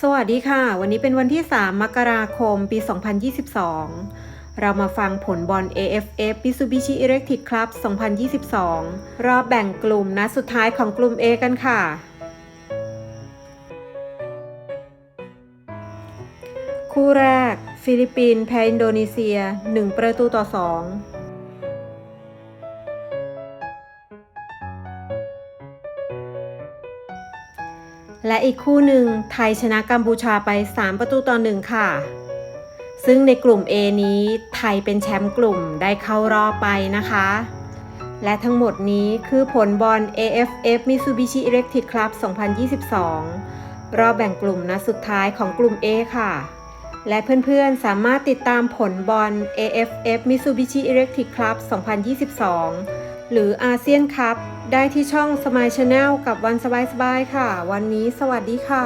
สวัสดีค่ะ วันนี้เป็นวันที่ 3 มกราคม ปี 2022 เรามาฟังผลบอล AFF Mitsubishi Electric Club 2022 รอบแบ่งกลุ่มนัดสุดท้ายของกลุ่ม A กันค่ะ คู่แรก ฟิลิปปินส์แพ้อินโดนีเซีย 1 ประตูต่อ 2 และอีกคู่หนึ่งไทยชนะกัมพูชาไป 3 ประตูต่อ1ค่ะ ซึ่งในกลุ่ม A นี้ไทยเป็นแชมป์กลุ่มได้เข้ารอบไปนะคะ และทั้งหมดนี้คือผลบอล AFF Mitsubishi Electric Club 2022 รอบแบ่งกลุ่มนัดสุดท้ายของกลุ่ม A ค่ะ และเพื่อนๆสามารถติดตามผลบอล AFF Mitsubishi Electric Club 2022 หรืออาเซียนคัพ ได้ที่ช่อง Smile Channel กับวันสบายๆค่ะ วันนี้สวัสดีค่ะ